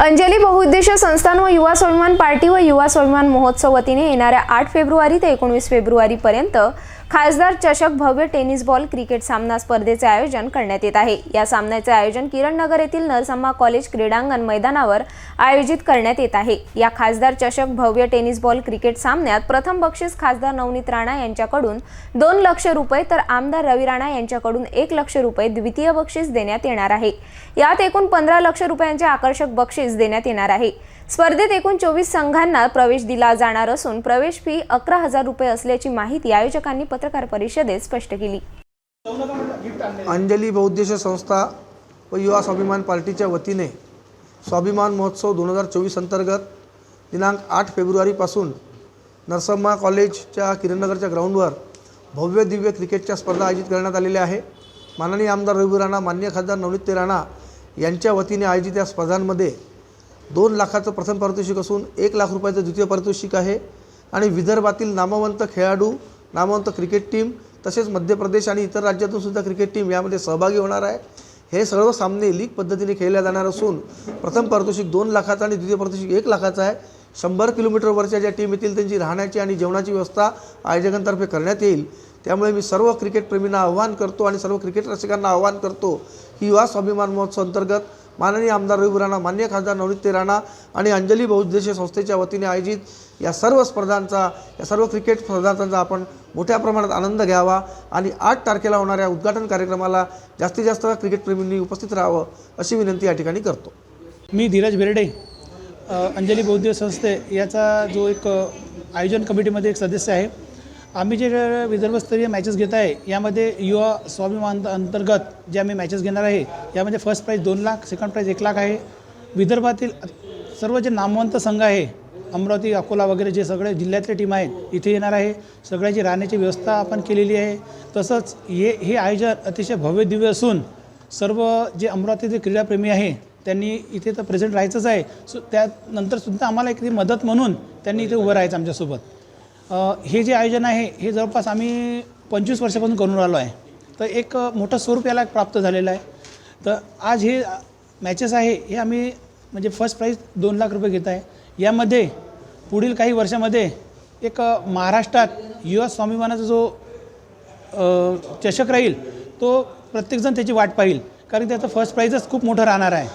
अंजली बहुउद्देशीय संस्थान व युवा स्वाभिमान पार्टी व युवा स्वाभिमान महोत्सव वतीने येणाऱ्या आठ फेब्रुवारी ते एकोणवीस फेब्रुवारीपर्यंत खासदार चषक भव्य टेनिस बॉल क्रिकेट सामना स्पर्धेचे आयोजन करण्यात येत आहे. या सामन्याचे आयोजन किरण नगर येथील नरसम्मा कॉलेज क्रीडांगण मैदानावर आयोजित करण्यात येत आहे. या खासदार चषक भव्य टेनिस बॉल क्रिकेट सामन्यात प्रथम बक्षीस खासदार नवनीत राणा यांच्याकडून दोन लक्ष रुपये तर आमदार रवी राणा यांच्याकडून एक लक्ष रुपये द्वितीय बक्षीस देण्यात येणार आहे. यात एकूण पंधरा लक्ष रुपयांचे आकर्षक बक्षीस देण्यात येणार आहे. स्पर्धेत एकूण चोवीस संघांना प्रवेश दिला जाणार असून प्रवेश फी अकरा हजार रुपये असल्याची माहिती आयोजकांनी पत्रकार परिषदेत स्पष्ट केली. अंजली बहुउद्देशीय संस्था व युवा स्वाभिमान पार्टीच्या वतीने स्वाभिमान महोत्सव दोन हजार चोवीस अंतर्गत दिनांक आठ फेब्रुवारीपासून नरसम्मा कॉलेजच्या किरणनगरच्या ग्राउंडवर भव्य दिव्य क्रिकेटच्या स्पर्धा आयोजित करण्यात आलेल्या आहे. माननीय आमदार रवी राणा मान्य खासदार नवनीत राणा यांच्या वतीने आयोजित या स्पर्धांमध्ये दोन लाखाचं प्रथम पारितोषिक असून एक लाख रुपयाचं द्वितीय पारितोषिक आहे. आणि विदर्भातील नामवंत खेळाडू नामवंत क्रिकेट टीम तसेच मध्य प्रदेश आणि इतर राज्यातून सुद्धा क्रिकेट टीम यामध्ये सहभागी होणार आहे. हे सर्व सामने लीग पद्धतीने खेळले जाणार असून प्रथम पारितोषिक दोन लाखाचा आणि द्वितीय पारितोषिक एक लाखाचा आहे. शंभर किलोमीटरवरच्या ज्या टीम येतील त्यांची राहण्याची आणि जेवणाची व्यवस्था आयोजकांतर्फे करण्यात येईल. त्यामुळे मी सर्व क्रिकेटप्रेमींना आव्हान करतो आणि सर्व क्रिकेट रसिकांना आव्हान करतो की युवा स्वाभिमान महोत्सव अंतर्गत माननीय आमदार रवी राणा मान्य खासदार नवनीत ते राणा आणि अंजली बहुउद्देशीय संस्थेच्या वतीने आयोजित या सर्व स्पर्धांचा या सर्व क्रिकेट स्पर्धांचा आपण मोठ्या प्रमाणात आनंद घ्यावा आणि आठ तारखेला होणाऱ्या उद्घाटन कार्यक्रमाला जास्तीत जास्त क्रिकेटप्रेमींनी उपस्थित राहावं अशी विनंती या ठिकाणी करतो. मी धीरज बेर्डे अंजली बौद्ध संस्थे याचा जो एक आयोजन कमिटीमध्ये एक सदस्य आहे. आम्ही जे विदर्भस्तरीय मॅचेस घेत आहे यामध्ये युवा स्वाभिमान अंतर्गत जे आम्ही मॅचेस घेणार आहे यामध्ये फर्स्ट प्राईज दोन लाख सेकंड प्राईज एक लाख आहे. विदर्भातील सर्व जे नामवंत संघ आहे अमरावती अकोला वगैरे जे सगळे जिल्ह्यातले टीम आहेत इथे येणार आहे. सगळ्याची राहण्याची व्यवस्था आपण केलेली आहे. तसंच हे हे आयोजन अतिशय भव्य दिव्य असून सर्व जे अमरावतीचे क्रीडाप्रेमी आहे त्यांनी इथे तर प्रेझेंट राहायचंच आहे. सो त्यानंतर सुद्धा आम्हाला एक मदत म्हणून त्यांनी इथे उभं राहायचं आमच्यासोबत. हे जे आयोजन आहे हे जवळपास आम्ही पंचवीस वर्षापासून करून राहिलो आहे. तर एक मोठं स्वरूप याला प्राप्त झालेलं आहे. तर आज हे मॅचेस आहे हे आम्ही म्हणजे फर्स्ट प्राईज दोन लाख रुपये घेत आहे. यामध्ये पुढील काही वर्षामध्ये एक महाराष्ट्रात युवा स्वाभिमानाचा जो चषक राहील तो प्रत्येकजण त्याची वाट पाहिल. कारण त्याचं फर्स्ट प्राईजच खूप मोठं राहणार आहे.